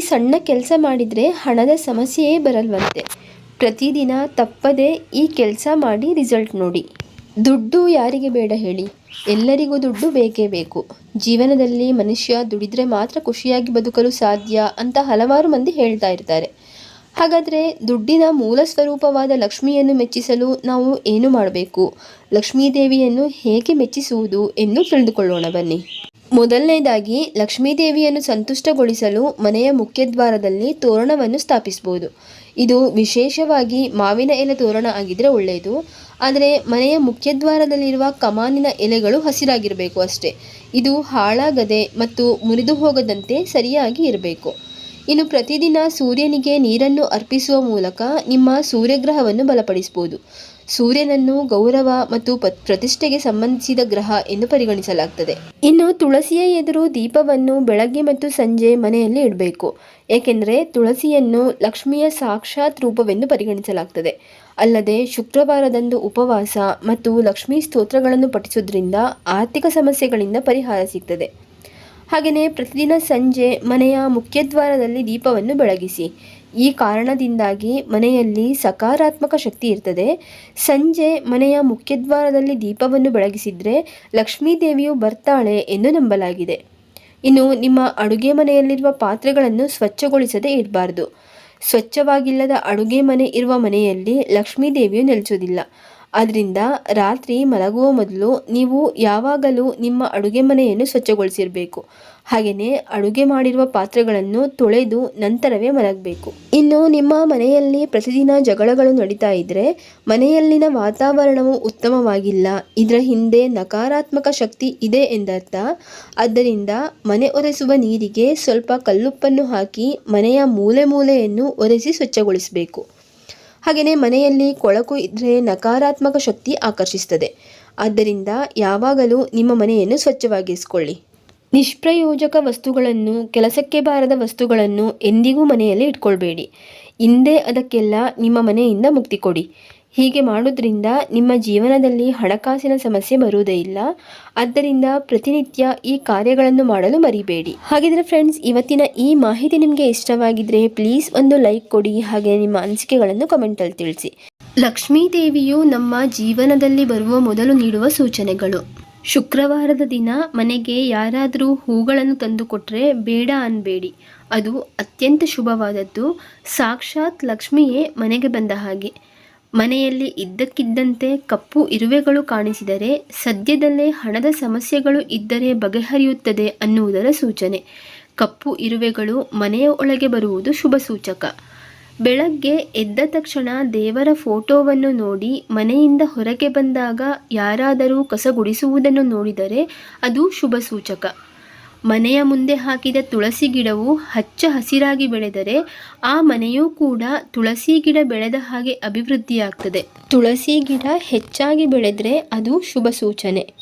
ಸಣ್ಣ ಕೆಲಸ ಮಾಡಿದರೆ ಹಣದ ಸಮಸ್ಯೆಯೇ ಬರಲ್ವಂತೆ. ಪ್ರತಿದಿನ ತಪ್ಪದೆ ಈ ಕೆಲಸ ಮಾಡಿ ರಿಸಲ್ಟ್ ನೋಡಿ. ದುಡ್ಡು ಯಾರಿಗೆ ಬೇಡ ಹೇಳಿ. ಎಲ್ಲರಿಗೂ ದುಡ್ಡು ಬೇಕೇ ಬೇಕು. ಜೀವನದಲ್ಲಿ ಮನುಷ್ಯ ದುಡಿದ್ರೆ ಮಾತ್ರ ಖುಷಿಯಾಗಿ ಬದುಕಲು ಸಾಧ್ಯ ಅಂತ ಹಲವಾರು ಮಂದಿ ಹೇಳ್ತಾ ಇರ್ತಾರೆ. ಹಾಗಾದರೆ ದುಡ್ಡಿನ ಮೂಲ ಸ್ವರೂಪವಾದ ಲಕ್ಷ್ಮಿಯನ್ನು ಮೆಚ್ಚಿಸಲು ನಾವು ಏನು ಮಾಡಬೇಕು? ಲಕ್ಷ್ಮೀದೇವಿಯನ್ನು ಹೇಗೆ ಮೆಚ್ಚಿಸುವುದು ಎಂದು ತಿಳಿದುಕೊಳ್ಳೋಣ ಬನ್ನಿ. ಮೊದಲನೇದಾಗಿ ಲಕ್ಷ್ಮೀದೇವಿಯನ್ನು ಸಂತುಷ್ಟಗೊಳಿಸಲು ಮನೆಯ ಮುಖ್ಯದ್ವಾರದಲ್ಲಿ ತೋರಣವನ್ನು ಸ್ಥಾಪಿಸಬಹುದು. ಇದು ವಿಶೇಷವಾಗಿ ಮಾವಿನ ಎಲೆ ತೋರಣ ಆಗಿದ್ರೆ ಒಳ್ಳೆಯದು ಆದರೆ ಮನೆಯ ಮುಖ್ಯದ್ವಾರದಲ್ಲಿರುವ ಕಮಾನಿನ ಎಲೆಗಳು ಹಸಿರಾಗಿರಬೇಕು ಅಷ್ಟೇ. ಇದು ಹಾಳಾಗದೆ ಮತ್ತು ಮುರಿದು ಹೋಗದಂತೆ ಸರಿಯಾಗಿ ಇರಬೇಕು. ಇನ್ನು ಪ್ರತಿದಿನ ಸೂರ್ಯನಿಗೆ ನೀರನ್ನು ಅರ್ಪಿಸುವ ಮೂಲಕ ನಿಮ್ಮ ಸೂರ್ಯಗ್ರಹವನ್ನು ಬಲಪಡಿಸಬಹುದು. ಸೂರ್ಯನನ್ನು ಗೌರವ ಮತ್ತು ಪ್ರತಿಷ್ಠೆಗೆ ಸಂಬಂಧಿಸಿದ ಗ್ರಹ ಎಂದು ಪರಿಗಣಿಸಲಾಗ್ತದೆ. ಇನ್ನು ತುಳಸಿಯ ಎದುರು ದೀಪವನ್ನು ಬೆಳಗ್ಗೆ ಮತ್ತು ಸಂಜೆ ಮನೆಯಲ್ಲಿ ಇಡಬೇಕು. ಏಕೆಂದರೆ ತುಳಸಿಯನ್ನು ಲಕ್ಷ್ಮಿಯ ಸಾಕ್ಷಾತ್ ರೂಪವೆಂದು ಪರಿಗಣಿಸಲಾಗ್ತದೆ. ಅಲ್ಲದೆ ಶುಕ್ರವಾರದಂದು ಉಪವಾಸ ಮತ್ತು ಲಕ್ಷ್ಮೀ ಸ್ತೋತ್ರಗಳನ್ನು ಪಠಿಸುವುದರಿಂದ ಆರ್ಥಿಕ ಸಮಸ್ಯೆಗಳಿಂದ ಪರಿಹಾರ ಸಿಗ್ತದೆ. ಹಾಗೆಯೇ ಪ್ರತಿದಿನ ಸಂಜೆ ಮನೆಯ ಮುಖ್ಯದ್ವಾರದಲ್ಲಿ ದೀಪವನ್ನು ಬೆಳಗಿಸಿ. ಈ ಕಾರಣದಿಂದಾಗಿ ಮನೆಯಲ್ಲಿ ಸಕಾರಾತ್ಮಕ ಶಕ್ತಿ ಇರ್ತದೆ. ಸಂಜೆ ಮನೆಯ ಮುಖ್ಯದ್ವಾರದಲ್ಲಿ ದೀಪವನ್ನು ಬೆಳಗಿಸಿದರೆ ಲಕ್ಷ್ಮೀ ದೇವಿಯು ಬರ್ತಾಳೆ ಎಂದು ನಂಬಲಾಗಿದೆ. ಇನ್ನು ನಿಮ್ಮ ಅಡುಗೆ ಮನೆಯಲ್ಲಿರುವ ಪಾತ್ರೆಗಳನ್ನು ಸ್ವಚ್ಛಗೊಳಿಸದೆ ಇರಬಾರ್ದು. ಸ್ವಚ್ಛವಾಗಿಲ್ಲದ ಅಡುಗೆ ಮನೆ ಇರುವ ಮನೆಯಲ್ಲಿ ಲಕ್ಷ್ಮೀ ದೇವಿಯು ನೆಲೆಸೋದಿಲ್ಲ ಆದ್ದರಿಂದ ರಾತ್ರಿ ಮಲಗುವ ಮೊದಲು ನೀವು ಯಾವಾಗಲೂ ನಿಮ್ಮ ಅಡುಗೆ ಮನೆಯನ್ನು ಸ್ವಚ್ಛಗೊಳಿಸಿರಬೇಕು. ಹಾಗೆಯೇ ಅಡುಗೆ ಮಾಡಿರುವ ಪಾತ್ರೆಗಳನ್ನು ತೊಳೆದು ನಂತರವೇ ಮಲಗಬೇಕು. ಇನ್ನು ನಿಮ್ಮ ಮನೆಯಲ್ಲಿ ಪ್ರತಿದಿನ ಜಗಳಗಳು ನಡೀತಾ ಇದ್ದರೆ ಮನೆಯಲ್ಲಿನ ವಾತಾವರಣವು ಉತ್ತಮವಾಗಿಲ್ಲ. ಇದರ ಹಿಂದೆ ನಕಾರಾತ್ಮಕ ಶಕ್ತಿ ಇದೆ ಎಂದರ್ಥ. ಆದ್ದರಿಂದ ಮನೆ ಒರೆಸುವ ನೀರಿಗೆ ಸ್ವಲ್ಪ ಕಲ್ಲುಪ್ಪನ್ನು ಹಾಕಿ ಮನೆಯ ಮೂಲೆ ಮೂಲೆಯನ್ನು ಒರೆಸಿ ಸ್ವಚ್ಛಗೊಳಿಸಬೇಕು. ಹಾಗೆಯೇ ಮನೆಯಲ್ಲಿ ಕೊಳಕು ಇದ್ದರೆ ನಕಾರಾತ್ಮಕ ಶಕ್ತಿ ಆಕರ್ಷಿಸುತ್ತದೆ. ಆದ್ದರಿಂದ ಯಾವಾಗಲೂ ನಿಮ್ಮ ಮನೆಯನ್ನು ಸ್ವಚ್ಛವಾಗಿರಿಸಿಕೊಳ್ಳಿ. ನಿಷ್ಪ್ರಯೋಜಕ ವಸ್ತುಗಳನ್ನು, ಕೆಲಸಕ್ಕೆ ಬಾರದ ವಸ್ತುಗಳನ್ನು ಎಂದಿಗೂ ಮನೆಯಲ್ಲಿ ಇಟ್ಕೊಳ್ಬೇಡಿ. ಹಿಂದೆ ಅದಕ್ಕೆಲ್ಲ ನಿಮ್ಮ ಮನೆಯಿಂದ ಮುಕ್ತಿ ಕೊಡಿ. ಹೀಗೆ ಮಾಡೋದ್ರಿಂದ ನಿಮ್ಮ ಜೀವನದಲ್ಲಿ ಹಣಕಾಸಿನ ಸಮಸ್ಯೆ ಬರುವುದೇ ಇಲ್ಲ. ಆದ್ದರಿಂದ ಪ್ರತಿನಿತ್ಯ ಈ ಕಾರ್ಯಗಳನ್ನು ಮಾಡಲು ಮರಿಬೇಡಿ. ಹಾಗಿದ್ರೆ ಫ್ರೆಂಡ್ಸ್ ಇವತ್ತಿನ ಈ ಮಾಹಿತಿ ನಿಮಗೆ ಇಷ್ಟವಾಗಿದ್ದರೆ ಪ್ಲೀಸ್ ಒಂದು ಲೈಕ್ ಕೊಡಿ, ಹಾಗೆ ನಿಮ್ಮ ಅನಿಸಿಕೆಗಳನ್ನು ಕಮೆಂಟಲ್ಲಿ ತಿಳಿಸಿ. ಲಕ್ಷ್ಮೀ ದೇವಿಯು ನಮ್ಮ ಜೀವನದಲ್ಲಿ ಬರುವ ಮೊದಲು ನೀಡುವ ಸೂಚನೆಗಳು. ಶುಕ್ರವಾರದ ದಿನ ಮನೆಗೆ ಯಾರಾದರೂ ಹೂಗಳನ್ನು ತಂದುಕೊಟ್ರೆ ಬೇಡ ಅನ್ಬೇಡಿ. ಅದು ಅತ್ಯಂತ ಶುಭವಾದದ್ದು. ಸಾಕ್ಷಾತ್ ಲಕ್ಷ್ಮಿಯೇ ಮನೆಗೆ ಬಂದ ಹಾಗೆ. ಮನೆಯಲ್ಲಿ ಇದ್ದಕ್ಕಿದ್ದಂತೆ ಕಪ್ಪು ಇರುವೆಗಳು ಕಾಣಿಸಿದರೆ ಸದ್ಯದಲ್ಲೇ ಹಣದ ಸಮಸ್ಯೆಗಳು ಇದ್ದರೆ ಬಗೆಹರಿಯುತ್ತದೆ ಅನ್ನುವುದರ ಸೂಚನೆ. ಕಪ್ಪು ಇರುವೆಗಳು ಮನೆಯ ಒಳಗೆ ಬರುವುದು ಶುಭ ಸೂಚಕ. ಬೆಳಗ್ಗೆ ಎದ್ದ ತಕ್ಷಣ ದೇವರ ಫೋಟೋವನ್ನು ನೋಡಿ ಮನೆಯಿಂದ ಹೊರಗೆ ಬಂದಾಗ ಯಾರಾದರೂ ಕಸ ಗುಡಿಸುವುದನ್ನು ನೋಡಿದರೆ ಅದು ಶುಭ ಸೂಚಕ. ಮನೆಯ ಮುಂದೆ ಹಾಕಿದ ತುಳಸಿ ಗಿಡವು ಹಚ್ಚ ಹಸಿರಾಗಿ ಬೆಳೆದರೆ ಆ ಮನೆಯೂ ಕೂಡ ತುಳಸಿ ಗಿಡ ಬೆಳೆದ ಹಾಗೆ ಅಭಿವೃದ್ಧಿಯಾಗ್ತದೆ. ತುಳಸಿ ಗಿಡ ಹೆಚ್ಚಾಗಿ ಬೆಳೆದರೆ ಅದು ಶುಭ ಸೂಚನೆ.